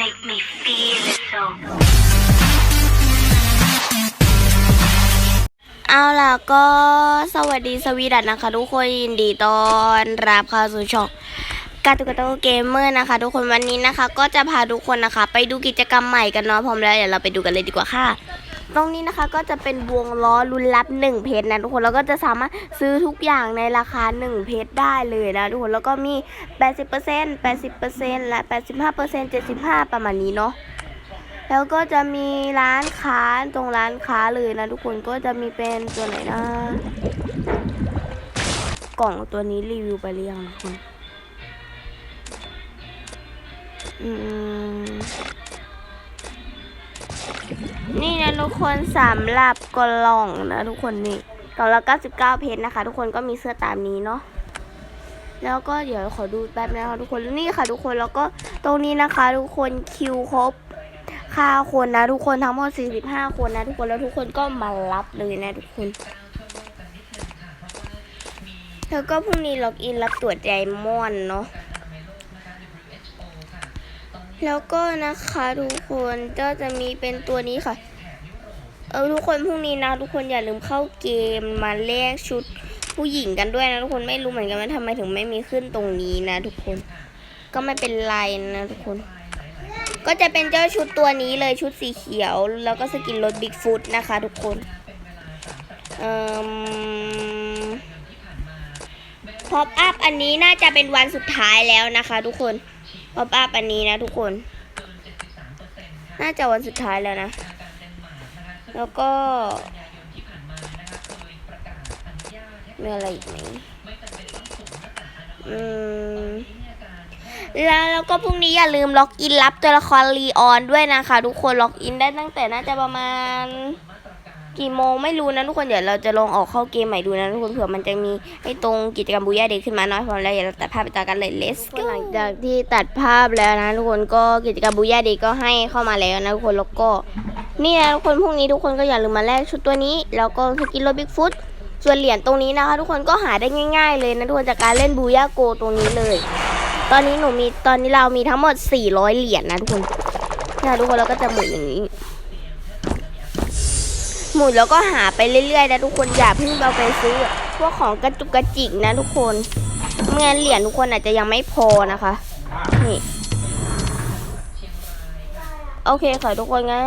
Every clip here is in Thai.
make me feel so. เอาล่ะก็สวัสดีสวีดัตนะคะ ทุกคนยินดีต้อนรับเข้าสู่ช่องการตุกตูนเกมเมอร์นะคะ ทุกคนวันนี้นะคะ ก็จะพาทุกคนนะคะ ไปดูกิจกรรมใหม่กันเนาะพร้อมแล้วเดี๋ยวเราไปดูกันเลยดีกว่าค่ะ ตรงนี้นะคะก็จะเป็นวงล้อลุ้นรับ1เพชรนะทุกคนแล้วก็จะสามารถซื้อทุกอย่างในราคา 1 เพชรได้เลยนะทุกคนแล้วก็มี 80% 80%และ 85% 75 ประมาณนี้เนาะแล้วก็จะมีร้านค้าตรงร้านค้าเลยนะทุกคนก็จะมีเป็นตัวไหนนะ กล่องตัวนี้รีวิวไปหรือยังทุกคนอืม นี่นะทุกคนสำหรับกล่องนะทุกคนนี่กล่องละ99 เพชรนะคะ ทุกคนก็มีเสื้อตามนี้เนาะแล้วก็เดี๋ยวขอดูแป๊บนะคะทุกคนนี่ค่ะ ทุกคนแล้วก็ตรงนี้นะคะ ทุกคนคิวครบค่าคนนะ ทุกคนทั้งหมด 45 คนนะทุกคนแล้วทุกคนก็มารับเลยนะทุกคนแล้วก็พรุ่งนี้ล็อกอินรับตรวจใจม่อนเนาะ แล้วก็นะคะทุกคนก็จะมีเป็นตัวนี้ค่ะ เออทุกคนพรุ่งนี้นะทุกคนอย่าลืมเข้าเกมมาแลกชุดผู้หญิงกันด้วยนะทุกคนไม่รู้เหมือนกันว่าทำไมถึงไม่มีขึ้นตรงนี้นะ ทุกคน ก็ไม่เป็นไรนะทุกคน ก็จะเป็นเจ้าชุดตัวนี้เลยชุดสีเขียว แล้วก็สกินรถบิ๊กฟุตนะคะ ทุกคนเอ่อพอปอัพอันนี้น่าจะเป็นวันสุดท้ายแล้วนะคะ ทุกคน พ็อปอัพอันนี้นะทุกคน น่าจะวันสุดท้ายแล้วนะ แล้วก็ มีอะไรอีกไหมอืมแล้วแล้วก็พรุ่งนี้อย่าลืมล็อกอินรับตัวละครลีออนด้วยนะคะ ทุกคนล็อกอินได้ตั้งแต่น่าจะประมาณ กี่โมงไม่รู้นะทุกคนเดี๋ยวเราจะลองออกเข้าเกมใหม่ดูนะทุกคนเผื่อมันจะมีไอ้ตรงกิจกรรมบูย่าเด็กขึ้นมาน้อยพอแล้วเดี๋ยวเราตัดภาพไปต่อกันเลย let's go หลังจากที่ตัดภาพแล้วนะทุกคนก็กิจกรรมบูย่าเด็กก็ให้เข้ามาแล้วนะทุกคนแล้วก็นี่นะทุกคนพรุ่งนี้ทุกคนก็อย่าลืมมาแลกชุดตัวนี้แล้วก็สกินรถบิ๊กฟุตส่วนเหรียญตรงนี้นะคะทุกคนก็หาได้ง่าย ๆ เลยนะทุกคนจากการเล่นบูย่าโกตรงนี้เลย ตอนนี้หนูมีตอนนี้เรามีทั้งหมด 400 เหรียญนะทุกคนเนี่ยทุกคนเราก็จะหมุนอย่างนี้ มุนแล้วก็หาไปเรื่อยๆนะทุกคนอย่าเพิ่งเอาไปซื้อ พวกของกระจุกกระจิกนะทุกคนไม่งั้นเหรียญทุกคนอาจจะยังไม่พอนะคะนี่โอเคค่ะทุกคนงนะ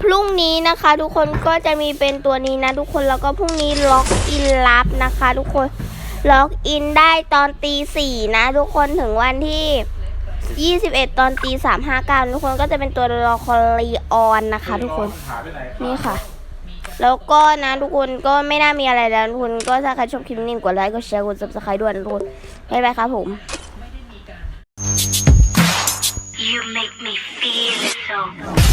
พรุ่งนี้นะคะ ทุกคนก็จะมีเป็นตัวนี้นะ ทุกคนแล้วก็พรุ่งนี้ล็อกอินลับนะคะ ทุกคนล็อกอินได้ตอนตีสี่นะ ทุกคนถึงวันที่ 21 ตอนตีสามห้าเก้าทุกคนก็จะเป็นตัวละครลีออนนะคะ ทุกคนนี่ค่ะ แล้วก็นะทุกคนก็ไม่น่ามีอะไรแล้วทุกคนก็ถ้าใครชอบคลิปนี้กดไลค์กดแชร์กด subscribe ด้วยนะทุกคนบ๊ายบายครับผม You make me feel so.